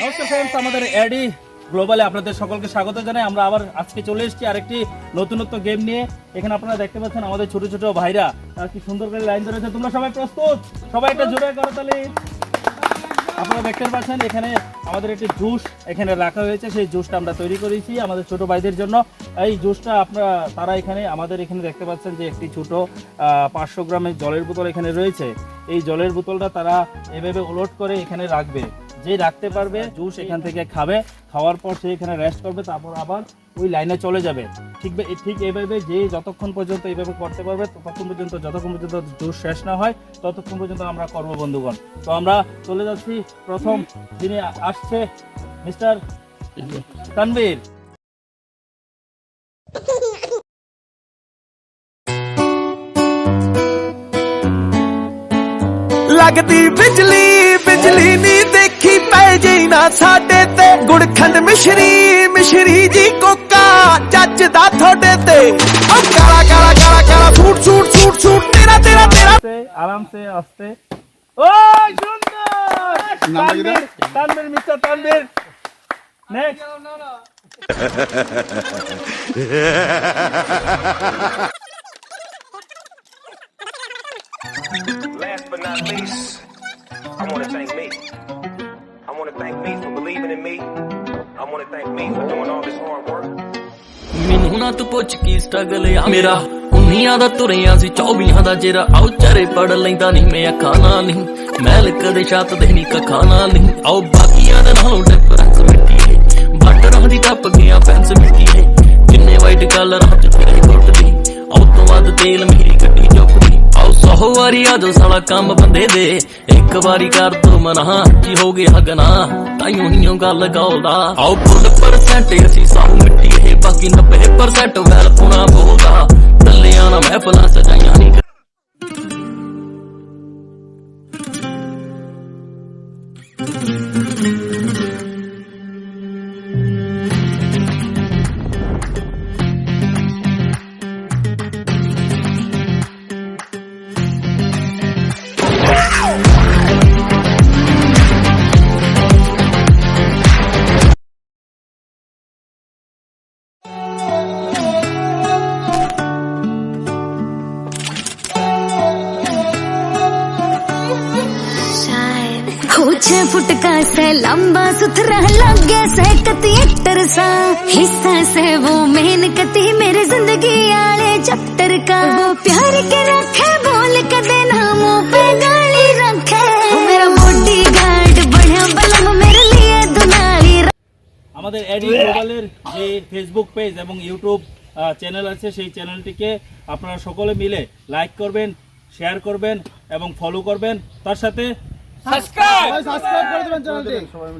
নমস্কার ফ্রেন্ডস আমাদের এডি গ্লোবালে আপনাদের সকলকে স্বাগত জানাই। আমরা আবার আজকে চলে এসেছি আরেকটি নতুনত্ব গেম নিয়ে। এখানে আপনারা দেখতে পাচ্ছেন আমাদের ছোট ছোট ভাইরা। তারা কি সুন্দর করে লাইন ধরেছে। তোমরা সবাই প্রস্তুত? সবাই একটা জোরে করো তাহলে। আপনারা দেখতে পাচ্ছেন এখানে আমাদের একটি জুস এখানে রাখা হয়েছে। সেই জুসটা আমরা তৈরি করেছি আমাদের ছোট ভাইদের জন্য। এই জুসটা আপনারা, তারা এখানে, আমাদের এখানে দেখতে পাচ্ছেন যে একটি ছোট পাঁচশো গ্রামের জলের বোতল এখানে রয়েছে। এই জলের বোতলটা তারা এভাবে ওলট করে এখানে রাখবে। যে রাখতে পারবে জুস এখান থেকে খাবে খাওয়ার পর সে এখানে রেস্ট করবে তারপর আবার ওই লাইনে চলে যাবে। ঠিক ঠিক এইভাবে যে যতক্ষণ পর্যন্ত এইভাবে করতে পারবে ততক্ষণ পর্যন্ত যতক্ষণ পর্যন্ত জুস শেষ না হয় ততক্ষণ পর্যন্ত আমরা করব বন্ধুগণ। তো আমরা চলে যাচ্ছি প্রথম যিনি আসছে মিস্টার তানভীর। लगती बिजली बिजली नी देखी पैजी ना साडे ते गुड़खंड मिश्री मिश्री जी कोका चचदा थोडे ते काला काला काला काला फूट फूट फूट फूट तेरा तेरा तेरा आराम से हँसते ओ सुंदर Tanveer mister Tanveer next I want to thank me. I want to thank me for believing in me. I want to thank me for doing all this hard work. ਮੈਨੂੰ ਨਾ ਤੂੰ ਪੁੱਛ ਕੀ ਸਟਰਗਲ ਆ ਮੇਰਾ। ਉਨੀਆਂ ਦਾ ਤੁਰਿਆ ਸੀ 24 ਦਾ ਜਿਹੜਾ ਆਉ ਚਾਰੇ ਪੜ ਲੈਂਦਾ ਨਹੀਂ ਮੈਂ ਅੱਖਾਂ ਨਾਲ ਨਹੀਂ ਮੈਲ ਕਦੇ ਛੱਤ ਦੇ ਨਹੀਂ ਕੱਖਾਂ ਨਾਲ ਨਹੀਂ ਆਉ ਬਾਕੀਆਂ ਦੇ ਨਾਲੋਂ ਡਿਫਰੈਂਸ ਮਿੱਟੀ ਹੈ ਬਾਟਰਾਂ ਦੀ ਟੱਪ ਗਿਆ ਫੈਂਸ ਮਿੱਟੀ ਹੈ ਕਿੰਨੇ ਵਾਈਟ ਕਲਰਾਂ ਚ ਤੇਰੇ ਕੁੱਟਦੀ ਆਉ ਤੋਂ ਵੱਧ ਤੇਲ ਚੁੱਕਦੀ ਆਉ ਵਾਰੀ ਆ ਜੋ ਸਾਲਾ ਕੰਮ ਬੰਦੇ ਦੇ। ਇੱਕ ਵਾਰੀ ਕਰ ਦੋ ਮਨਾ ਕੀ ਹੋ ਗਿਆ ਗਨਾ ਤਾਈਓ ਹੀਓ ਗੱਲ ਗਾਉਦਾ ਆਉ ਫੁੱਲ ਪਰਸੈਂਟ ਅਸੀਂ ਸੌ ਮਿੱਟੀ ਹੈ ਬਾਕੀ 90% ਵੈਲ ਪੁਣਾ ਬੋਲਦਾ। ਟੱਲਿਆਂ ਨਾ ਮਹਿਫਲਾਂ ਸਜਾਈਆਂ ਨਹੀਂ हो छह फुट का से लंबा सुथरा लगे से कती एक्टर सा हिस्सा से वो मेन कती मेरे जिंदगी आले चैप्टर का वो प्यार के रखे बोल के देना मुंह पे गाली रखे वो मेरा बॉडी गार्ड बढ़िया बलम मेरे लिए दुनाली আমাদের এডি গ্লোবালের যে ফেসবুক পেজ এবং ইউটিউব চ্যানেল আছে সেই চ্যানেলটিকে আপনারা সকলে মিলে লাইক করবেন শেয়ার করবেন এবং ফলো করবেন তার সাথে সাবস্ক্রাইব করে দিবেন চ্যানেলটি